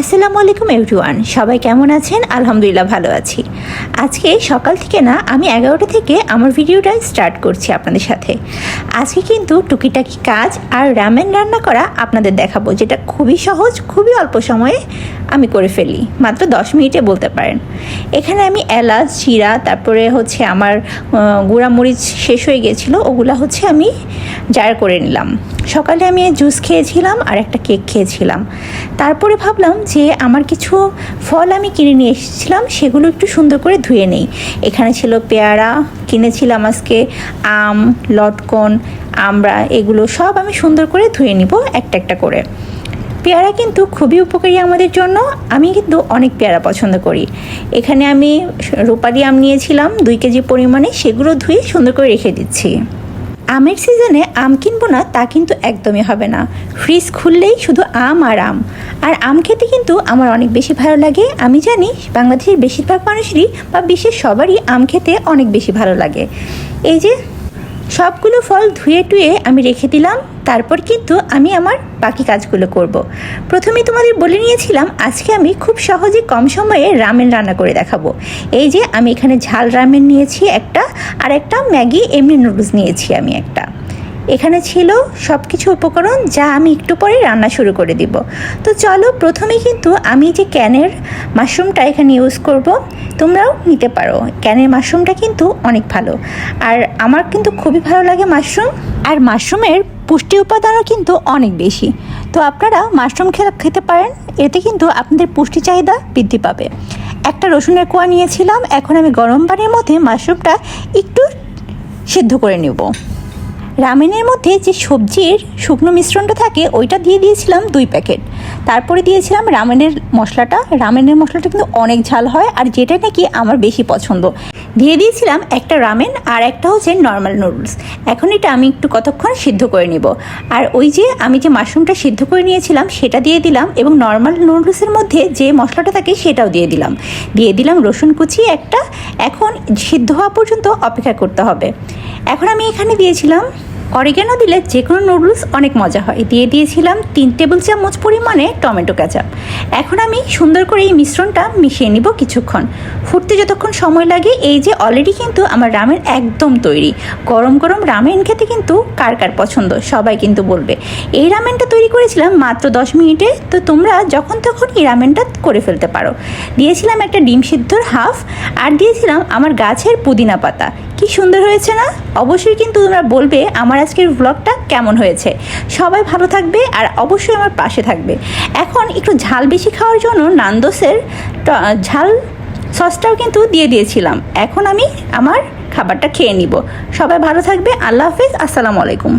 আসসালামু আলাইকুম এভরিওয়ান, সবাই কেমন আছেন? আলহামদুলিল্লাহ ভালো আছি। আজকে সকাল থেকে না, আমি এগারোটা থেকে আমার ভিডিওটা স্টার্ট করছি আপনাদের সাথে। আজকে কিন্তু টুকিটাকি কাজ আর রামেন রান্না করা আপনাদের দেখাবো, যেটা খুবই সহজ, খুবই অল্প সময়ে আমি করে ফেলি, মাত্র দশ মিনিটে বলতে পারেন। এখানে আমি এলাচ, জিরা, তারপরে হচ্ছে আমার গুঁড়ামরিচ শেষ হয়ে গেছিল, ওগুলা হচ্ছে আমি জার করে নিলাম। সকালে আমি জুস খেয়েছিলাম আর একটা কেক খেয়েছিলাম। তারপরে ভাবলাম যে আমার কিছু ফল আমি কিনে নিয়ে এসেছিলাম, সেগুলো একটু সুন্দর করে ধুয়ে নেই। এখানে ছিল পেয়ারা, কিনেছিলাম আজকে আম, লটকন আমরা এগুলো সব আমি সুন্দর করে ধুয়ে নিব একটা একটা করে। পেয়ারা কিন্তু খুবই উপকারী আমাদের জন্য, আমি কিন্তু অনেক পেয়ারা পছন্দ করি। এখানে আমি রূপালি আম নিয়েছিলাম, দুই কেজি পরিমাণে, সেগুলো ধুয়ে সুন্দর করে রেখে দিচ্ছি। আমের সিজনে আম কিনবো না, তা কিন্তু একদমই হবে না। ফ্রিজ খুললেই শুধু আম আর আম। আর আম খেতে কিন্তু আমার অনেক বেশি ভালো লাগে। আমি জানি, বাংলাদেশের বেশিরভাগ মানুষেরই বা বিশ্বের সবারই আম খেতে অনেক বেশি ভালো লাগে। এই যে, সবগুলো ফল ধুয়ে টুয়ে আমি রেখে দিলাম। তারপর কিন্তু আমি আমার বাকি কাজগুলো করব। প্রথমে তোমাদের বলে নিয়েছিলাম, আজকে আমি খুব সহজে কম সময়ে রামেন রান্না করে দেখাবো। এই যে আমি এখানে ঝাল রামেন নিয়েছি একটা, আর একটা ম্যাগি, এমনি নুডলস নিয়েছি আমি একটা। এখানে ছিল সব কিছু উপকরণ যা আমি একটু পরে রান্না শুরু করে দিব। তো চলো প্রথমে কিন্তু আমি যে ক্যানের মাশরুমটা এখানে ইউজ করব, তোমরাও নিতে পারো। ক্যানের মাশরুমটা কিন্তু অনেক ভালো। আর আমার কিন্তু খুবই ভালো লাগে মাশরুম। আর মাশরুমের পুষ্টি উপাদানও কিন্তু অনেক বেশি। তো আপনারা মাশরুম খেতে খেতে পারেন, এতে কিন্তু আপনাদের পুষ্টি চাহিদা বৃদ্ধি পাবে। একটা রসুনের কোয়া নিয়েছিলাম, এখন আমি গরম পানির মধ্যে মাশরুমটা একটু সিদ্ধ করে নেব। রামেনের মধ্যে যে সবজির শুকনো মিশ্রণটা থাকে, ওইটা দিয়ে দিয়েছিলাম দুই প্যাকেট। তারপরে দিয়েছিলাম রামেনের মশলাটা। রামেনের মশলাটা কিন্তু অনেক ঝাল হয় আর যেটা নাকি আমার বেশি পছন্দ। দিয়ে দিয়েছিলাম একটা রামেন আর একটা হচ্ছে নর্মাল নুডলস এখন এটা আমি একটু কতক্ষণ সিদ্ধ করে নিব। আর ওই যে আমি যে মাশরুমটা সিদ্ধ করে নিয়েছিলাম, সেটা দিয়ে দিলাম এবং নর্মাল নুডলসের মধ্যে যে মশলাটা থাকে, সেটাও দিয়ে দিলাম। দিয়ে দিলাম রসুন কুচি একটা। এখন সিদ্ধ হওয়া পর্যন্ত অপেক্ষা করতে হবে। এখন আমি এখানে দিয়েছিলাম অরিগ্যানো দিলে যে কোনো নুডলস অনেক মজা হয়। দিয়ে দিয়েছিলাম তিন টেবিল চামচ পরিমাণে টমেটো কেচাপ। এখন আমি সুন্দর করে এই মিশ্রণটা মিশিয়ে নিব কিছুক্ষণ। ফুটতে যতক্ষণ সময় লাগে, এই যে অলরেডি কিন্তু আমার রামেন একদম তৈরি। গরম গরম রামেন খেতে কিন্তু কার কার পছন্দ? সবাই কিন্তু বলবে। এই রামেনটা তৈরি করেছিলাম মাত্র দশ মিনিটে। তো তোমরা যখন তখন এই রামেনটা করে ফেলতে পারো। দিয়েছিলাম একটা ডিম সিদ্ধর হাফ, আর দিয়েছিলাম আমার গাছের পুদিনা পাতা। সুন্দর হয়েছে না? অবশ্যই কিন্তু তোমরা বলবে আমার আজকের ব্লগটা কেমন হয়েছে। সবাই ভালো থাকবে আর অবশ্যই আমার পাশে থাকবে। এখন একটু ঝাল বেশি খাওয়ার জন্য নান্দোসের ঝাল সসটাও কিন্তু দিয়ে দিয়েছিলাম। এখন আমি আমার খাবারটা খেয়ে নিব। সবাই ভালো থাকবে। আল্লাহ হাফিজ। আসসালামু আলাইকুম।